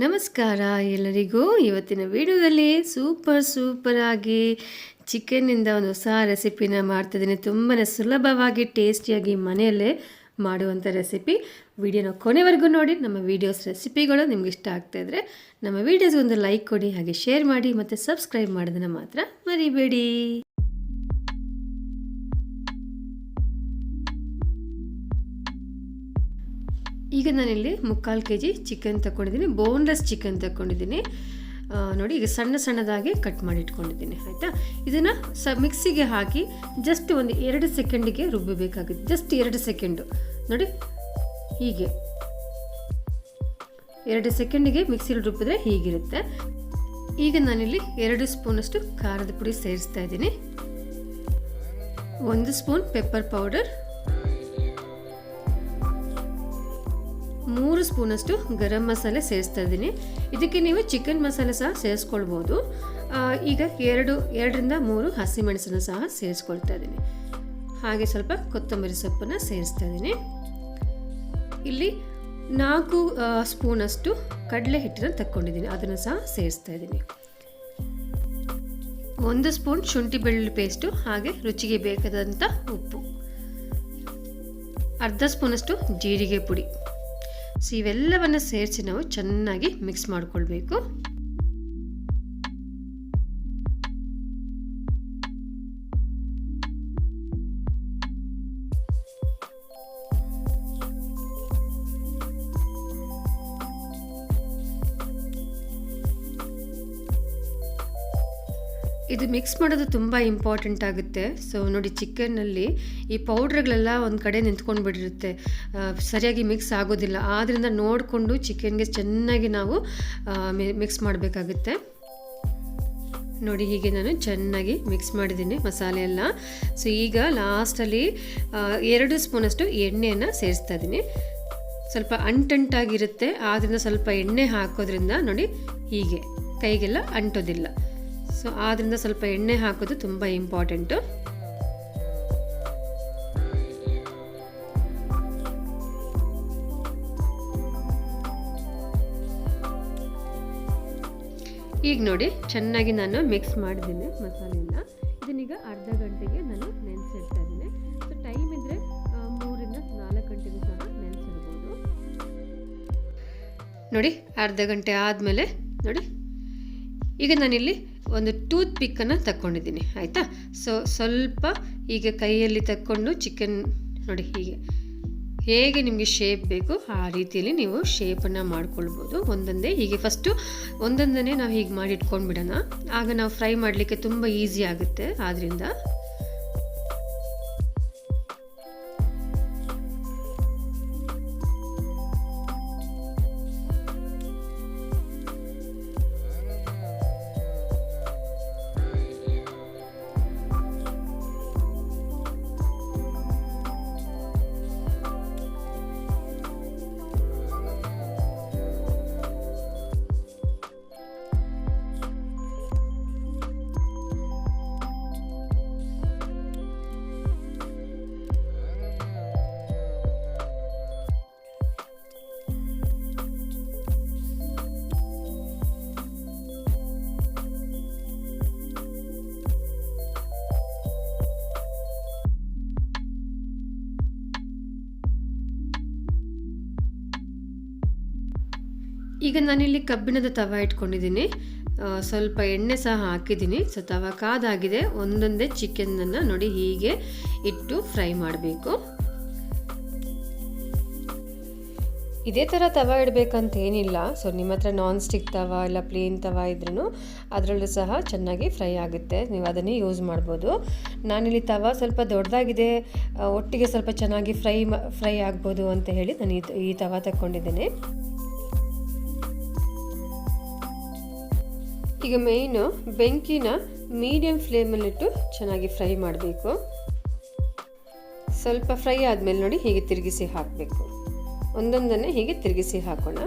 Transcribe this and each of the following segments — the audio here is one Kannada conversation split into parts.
ನಮಸ್ಕಾರ ಎಲ್ಲರಿಗೂ. ಇವತ್ತಿನ ವಿಡಿಯೋದಲ್ಲಿ ಸೂಪರ್ ಸೂಪರ್ ಆಗಿ ಚಿಕನ್ನಿಂದ ಒಂದು ಹೊಸ ರೆಸಿಪಿನ ಮಾಡ್ತಿದ್ದೀನಿ. ತುಂಬಾ ಸುಲಭವಾಗಿ ಟೇಸ್ಟಿಯಾಗಿ ಮನೆಯಲ್ಲೇ ಮಾಡುವಂಥ ರೆಸಿಪಿ ವಿಡಿಯೋನ ಕೊನೆವರೆಗೂ ನೋಡಿ. ನಮ್ಮ ವೀಡಿಯೋಸ್ ರೆಸಿಪಿಗಳು ನಿಮ್ಗೆ ಇಷ್ಟ ಆಗ್ತಾಯಿದ್ರೆ ನಮ್ಮ ವೀಡಿಯೋಸ್ಗೆ ಒಂದು ಲೈಕ್ ಕೊಡಿ, ಹಾಗೆ ಶೇರ್ ಮಾಡಿ, ಮತ್ತು ಸಬ್ಸ್ಕ್ರೈಬ್ ಮಾಡೋದನ್ನು ಮಾತ್ರ ಮರಿಬೇಡಿ. ಈಗ ನಾನಿಲ್ಲಿ ಮುಕ್ಕಾಲು ಕೆ ಜಿ ಚಿಕನ್ ತಗೊಂಡಿದ್ದೀನಿ ಬೋನ್ಲೆಸ್ ಚಿಕನ್ ತಗೊಂಡಿದ್ದೀನಿ ನೋಡಿ, ಈಗ ಸಣ್ಣ ಸಣ್ಣದಾಗಿ ಕಟ್ ಮಾಡಿ ಇಟ್ಕೊಂಡಿದ್ದೀನಿ, ಆಯಿತಾ? ಇದನ್ನು ಸ, ಮಿಕ್ಸಿಗೆ ಹಾಕಿ ಜಸ್ಟ್ ಒಂದು ಎರಡು ಸೆಕೆಂಡಿಗೆ ರುಬ್ಬಬೇಕಾಗುತ್ತೆ ಜಸ್ಟ್ ಎರಡು ಸೆಕೆಂಡು. ನೋಡಿ, ಹೀಗೆ. ಎರಡು ಸೆಕೆಂಡಿಗೆ ಮಿಕ್ಸಿಲಿ ರುಬ್ಬಿದ್ರೆ ಹೀಗಿರುತ್ತೆ. ಈಗ ನಾನಿಲ್ಲಿ ಎರಡು ಸ್ಪೂನಷ್ಟು ಖಾರದ ಪುಡಿ ಸೇರಿಸ್ತಾ ಇದ್ದೀನಿ. ಒಂದು ಸ್ಪೂನ್ ಪೆಪ್ಪರ್ ಪೌಡರ್ ಮೂರು ಸ್ಪೂನಷ್ಟು ಗರಂ ಮಸಾಲೆ ಸೇರಿಸ್ತಾ ಇದ್ದೀನಿ. ಇದಕ್ಕೆ ನೀವು ಚಿಕನ್ ಮಸಾಲೆ ಸಹ ಸೇರಿಸ್ಕೊಳ್ಬೋದು. ಈಗ ಎರಡು, ಎರಡರಿಂದ ಮೂರು ಹಸಿಮೆಣಸನ್ನು ಸಹ ಸೇರಿಸ್ಕೊಳ್ತಾ ಇದ್ದೀನಿ. ಹಾಗೆ ಸ್ವಲ್ಪ ಕೊತ್ತಂಬರಿ ಸೊಪ್ಪನ್ನು ಸೇರಿಸ್ತಾ ಇದ್ದೀನಿ. ಇಲ್ಲಿ ನಾಲ್ಕು ಸ್ಪೂನಷ್ಟು ಕಡಲೆ ಹಿಟ್ಟನ್ನು ತಕ್ಕೊಂಡಿದ್ದೀನಿ. ಅದನ್ನು ಸಹ ಸೇರಿಸ್ತಾ ಇದ್ದೀನಿ. ಒಂದು ಸ್ಪೂನ್ ಶುಂಠಿ ಬೆಳ್ಳುಳ್ಳಿ ಪೇಸ್ಟು, ಹಾಗೆ ರುಚಿಗೆ ಬೇಕಾದಂಥ ಉಪ್ಪು. ಅರ್ಧ ಸ್ಪೂನಷ್ಟು ಜೀರಿಗೆ ಪುಡಿ. ಸೊ ಇವೆಲ್ಲವನ್ನು ಸೇರಿಸಿ ನಾವು ಚೆನ್ನಾಗಿ ಮಿಕ್ಸ್ ಮಾಡ್ಕೊಳ್ಬೇಕು. ಇದು ಮಿಕ್ಸ್ ಮಾಡೋದು ತುಂಬ ಇಂಪಾರ್ಟೆಂಟ್ ಆಗುತ್ತೆ. ಸೊ ನೋಡಿ ಚಿಕನ್ನಲ್ಲಿ ಈ ಪೌಡ್ರ್ಗಳೆಲ್ಲ ಒಂದು ಕಡೆ ನಿಂತ್ಕೊಂಡು ಬಿಟ್ಟಿರುತ್ತೆ. ಸರಿಯಾಗಿ ಮಿಕ್ಸ್ ಆಗೋದಿಲ್ಲ. ಆದ್ದರಿಂದ ನೋಡಿಕೊಂಡು ಚಿಕನ್ಗೆ ಚೆನ್ನಾಗಿ ನಾವು ಮಿಕ್ಸ್ ಮಾಡಬೇಕಾಗುತ್ತೆ. ನೋಡಿ ಹೀಗೆ ನಾನು ಚೆನ್ನಾಗಿ ಮಿಕ್ಸ್ ಮಾಡಿದ್ದೀನಿ ಮಸಾಲೆ ಎಲ್ಲ. ಸೊ ಈಗ ಲಾಸ್ಟಲ್ಲಿ ಎರಡು ಸ್ಪೂನಷ್ಟು ಎಣ್ಣೆಯನ್ನು ಸೇರಿಸ್ತಾ ಇದ್ದೀನಿ. ಸ್ವಲ್ಪ ಅಂಟಂಟಾಗಿರುತ್ತೆ. ಆದ್ದರಿಂದ ಸ್ವಲ್ಪ ಎಣ್ಣೆ ಹಾಕೋದ್ರಿಂದ ನೋಡಿ ಹೀಗೆ ಕೈಗೆಲ್ಲ ಅಂಟೋದಿಲ್ಲ. ಸೊ ಆದ್ದರಿಂದ ಸ್ವಲ್ಪ ಎಣ್ಣೆ ಹಾಕೋದು ತುಂಬ ಇಂಪಾರ್ಟೆಂಟು ಈಗ ನೋಡಿ, ಚೆನ್ನಾಗಿ ನಾನು ಮಿಕ್ಸ್ ಮಾಡಿದ್ದೀನಿ ಮಸಾಲೆನ ಇದನ್ನೀಗ ಅರ್ಧ ಗಂಟೆಗೆ ನಾನು ನೆನೆಸಿಡ್ತಾ ಇದ್ದೀನಿ. ಸೊ ಟೈಮ್ ಇದ್ದರೆ ಮೂರಿಂದ ನಾಲ್ಕು ಗಂಟೆಗೂ ಸಹ ನೆನೆಸಿಡ್ಬೋದು. ನೋಡಿ, ಅರ್ಧ ಗಂಟೆ ಆದಮೇಲೆ, ನೋಡಿ. ಈಗ ನಾನಿಲ್ಲಿ ಒಂದು ಟೂತ್ ಪಿಕ್ಕನ್ನು ತಕ್ಕೊಂಡಿದ್ದೀನಿ, ಆಯಿತಾ? ಸೊ, ಸ್ವಲ್ಪ ಈಗ ಕೈಯಲ್ಲಿ ತಕ್ಕೊಂಡು ಚಿಕನ್ ನೋಡಿ ಹೀಗೆ. ಹೇಗೆ ನಿಮಗೆ ಶೇಪ್ ಬೇಕು ಆ ರೀತಿಯಲ್ಲಿ ನೀವು ಶೇಪನ್ನು ಮಾಡ್ಕೊಳ್ಬೋದು. ಒಂದೊಂದೇ ಹೀಗೆ ಫಸ್ಟು ಒಂದೊಂದನ್ನೇ ನಾವು ಹೀಗೆ ಮಾಡಿ ಇಟ್ಕೊಂಡ್ಬಿಡೋಣ ಆಗ ನಾವು ಫ್ರೈ ಮಾಡಲಿಕ್ಕೆ ತುಂಬ ಈಸಿ ಆಗುತ್ತೆ. ಆದ್ದರಿಂದ ಈಗ ನಾನಿಲ್ಲಿ ಕಬ್ಬಿಣದ ತವ ಇಟ್ಕೊಂಡಿದ್ದೀನಿ. ಸ್ವಲ್ಪ ಎಣ್ಣೆ ಸಹ ಹಾಕಿದ್ದೀನಿ. ಸೊ, ತವ ಕಾದಾಗಿದೆ. ಒಂದೊಂದೇ ಚಿಕನನ್ನು ನೋಡಿ ಹೀಗೆ ಇಟ್ಟು ಫ್ರೈ ಮಾಡಬೇಕು. ಇದೇ ಥರ ತವ ಇಡಬೇಕಂತೇನಿಲ್ಲ ಸೊ, ನಿಮ್ಮ ಹತ್ರ ನಾನ್ ಸ್ಟಿಕ್ ತವ ಇಲ್ಲ ಪ್ಲೇನ್ ತವ ಇದ್ರೂ ಅದರಲ್ಲೂ ಸಹ ಚೆನ್ನಾಗಿ ಫ್ರೈ ಆಗುತ್ತೆ. ನೀವು ಅದನ್ನೇ ಯೂಸ್ ಮಾಡ್ಬೋದು. ನಾನಿಲ್ಲಿ ತವ ಸ್ವಲ್ಪ ದೊಡ್ಡದಾಗಿದೆ ಒಟ್ಟಿಗೆ ಸ್ವಲ್ಪ ಚೆನ್ನಾಗಿ ಫ್ರೈ ಫ್ರೈ ಆಗ್ಬೋದು ಅಂತ ಹೇಳಿ ನಾನು ಈ- ತವ ತಗೊಂಡಿದ್ದೇನೆ ಈಗ ಮೇಯ್ನು ಬೆಂಕಿನ ಮೀಡಿಯಮ್ ಫ್ಲೇಮಲ್ಲಿಟ್ಟು ಚೆನ್ನಾಗಿ ಫ್ರೈ ಮಾಡಬೇಕು. ಸ್ವಲ್ಪ ಫ್ರೈ ಆದಮೇಲೆ ನೋಡಿ ಹೀಗೆ ತಿರುಗಿಸಿ ಹಾಕಬೇಕು. ಒಂದೊಂದನ್ನೇ ಹೀಗೆ ತಿರುಗಿಸಿ ಹಾಕೋಣ.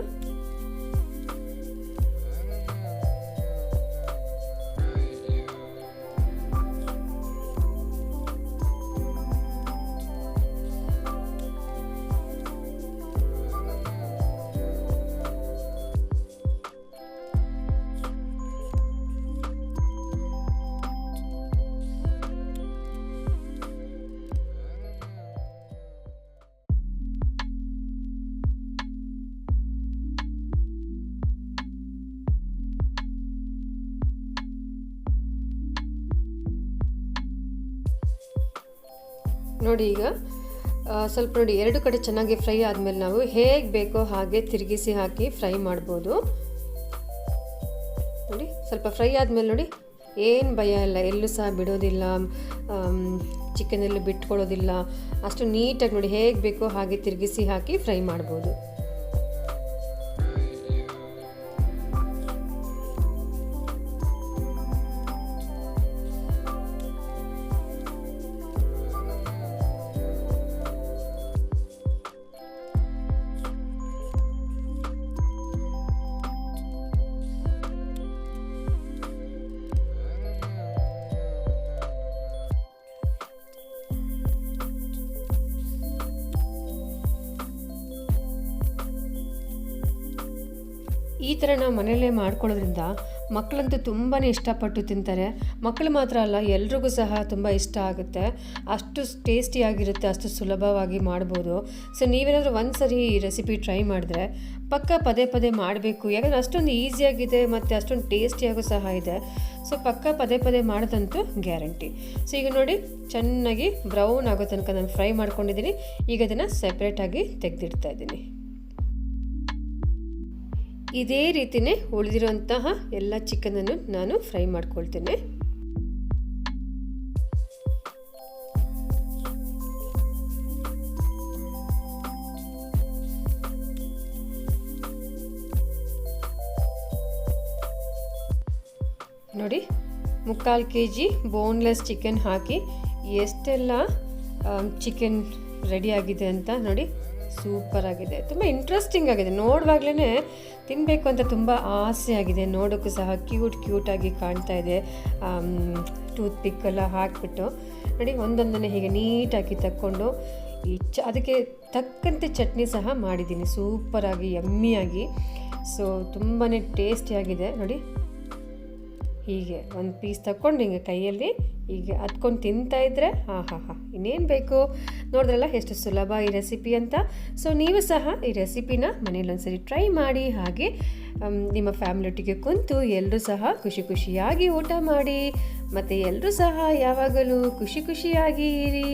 ನೋಡಿ ಈಗ ಸ್ವಲ್ಪ ನೋಡಿ, ಎರಡು ಕಡೆ ಚೆನ್ನಾಗಿ ಫ್ರೈ ಆದಮೇಲೆ ನಾವು ಹೇಗೆ ಬೇಕೋ ಹಾಗೆ ತಿರುಗಿಸಿ ಹಾಕಿ ಫ್ರೈ ಮಾಡ್ಬೋದು. ನೋಡಿ, ಸ್ವಲ್ಪ ಫ್ರೈ ಆದಮೇಲೆ ನೋಡಿ, ಏನು ಭಯ ಇಲ್ಲ, ಎಲ್ಲೂ ಸಹ ಬಿಡೋದಿಲ್ಲ ಚಿಕನಲ್ಲಿ ಬಿಟ್ಕೊಳ್ಳೋದಿಲ್ಲ. ಅಷ್ಟು ನೀಟಾಗಿ ನೋಡಿ ಹೇಗೆ ಬೇಕೋ ಹಾಗೆ ತಿರುಗಿಸಿ ಹಾಕಿ ಫ್ರೈ ಮಾಡ್ಬೋದು. ಈ ಥರ ನಾವು ಮನೆಯಲ್ಲೇ ಮಾಡ್ಕೊಳ್ಳೋದ್ರಿಂದ ಮಕ್ಕಳಂತೂ ತುಂಬಾ ಇಷ್ಟಪಟ್ಟು ತಿಂತಾರೆ. ಮಕ್ಕಳು ಮಾತ್ರ ಅಲ್ಲ, ಎಲ್ರಿಗೂ ಸಹ ತುಂಬ ಇಷ್ಟ ಆಗುತ್ತೆ. ಅಷ್ಟು ಟೇಸ್ಟಿಯಾಗಿರುತ್ತೆ ಅಷ್ಟು ಸುಲಭವಾಗಿ ಮಾಡ್ಬೋದು. ಸೊ ನೀವೇನಾದರೂ ಒಂದು ಸರಿ ಈ ರೆಸಿಪಿ ಟ್ರೈ ಮಾಡಿದ್ರೆ ಪಕ್ಕ ಪದೇ ಪದೇ ಮಾಡಬೇಕು. ಯಾಕಂದರೆ ಅಷ್ಟೊಂದು ಈಸಿಯಾಗಿದೆ ಮತ್ತು ಅಷ್ಟೊಂದು ಟೇಸ್ಟಿಯಾಗೂ ಸಹ ಇದೆ. ಸೊ ಪಕ್ಕ ಪದೇ ಪದೇ ಮಾಡೋದಂತೂ ಗ್ಯಾರಂಟಿ. ಸೊ ಈಗ ನೋಡಿ, ಚೆನ್ನಾಗಿ ಬ್ರೌನ್ ಆಗೋ ತನಕ ನಾನು ಫ್ರೈ ಮಾಡ್ಕೊಂಡಿದ್ದೀನಿ. ಈಗ ಅದನ್ನು ಸೆಪ್ರೇಟಾಗಿ ತೆಗೆದಿಡ್ತಾ ಇದ್ದೀನಿ. ಇದೇ ರೀತಿಯೇ ಉಳಿದಿರುವಂತಹ ಎಲ್ಲ ಚಿಕನನ್ನು ನಾನು ಫ್ರೈ ಮಾಡ್ಕೊಳ್ತೇನೆ. ನೋಡಿ, ಮುಕ್ಕಾಲು ಕೆ ಜಿ ಬೋನ್ಲೆಸ್ ಚಿಕನ್ ಹಾಕಿ ಎಷ್ಟೆಲ್ಲ ಚಿಕನ್ ರೆಡಿ ಆಗಿದೆ ಅಂತ ನೋಡಿ. ಸೂಪರ್ ಆಗಿದೆ. ತುಂಬ ಇಂಟ್ರೆಸ್ಟಿಂಗ್ ಆಗಿದೆ. ನೋಡುವಾಗಲೇ ತಿನ್ನಬೇಕು ಅಂತ ತುಂಬ ಆಸೆ ಆಗಿದೆ. ನೋಡೋಕ್ಕೂ ಸಹ ಕ್ಯೂಟ್ ಕ್ಯೂಟಾಗಿ ಕಾಣ್ತಾ ಇದೆ. ಟೂತ್ ಪಿಕ್ ಎಲ್ಲ ಹಾಕಿಬಿಟ್ಟು ನೋಡಿ, ಒಂದೊಂದನ್ನೇ ಹೀಗೆ ನೀಟಾಗಿ ತಕ್ಕೊಂಡು ಈ ಚ, ಅದಕ್ಕೆ ತಕ್ಕಂತೆ ಚಟ್ನಿ ಸಹ ಮಾಡಿದ್ದೀನಿ. ಸೂಪರಾಗಿ ಯಮ್ಮಿಯಾಗಿ ಸೊ ತುಂಬಾ ಟೇಸ್ಟಿಯಾಗಿದೆ ನೋಡಿ ಹೀಗೆ ಒಂದು ಪೀಸ್ ತಗೊಂಡು ಹಿಂಗೆ ಕೈಯಲ್ಲಿ ಹೀಗೆ ಹತ್ಕೊಂಡು ತಿಂತಾ ಇದ್ದರೆ ಹಾಂ ಹಾಂ ಹಾಂ, ಇನ್ನೇನು ಬೇಕು? ನೋಡಿದ್ರಲ್ಲ ಎಷ್ಟು ಸುಲಭ ಈ ರೆಸಿಪಿ ಅಂತ? ಸೊ ನೀವು ಸಹ ಈ ರೆಸಿಪಿನ ಮನೇಲಿ ಒಂದ್ಸರಿ ಟ್ರೈ ಮಾಡಿ, ಹಾಗೆ ನಿಮ್ಮ ನಿಮ್ಮ ಫ್ಯಾಮಿಲಿಯೊಟ್ಟಿಗೆ ಕುಂತು ಎಲ್ಲರೂ ಸಹ ಖುಷಿ ಖುಷಿಯಾಗಿ ಊಟ ಮಾಡಿ. ಮತ್ತು ಎಲ್ಲರೂ ಸಹ ಯಾವಾಗಲೂ ಖುಷಿ ಖುಷಿಯಾಗಿ ಇರಿ.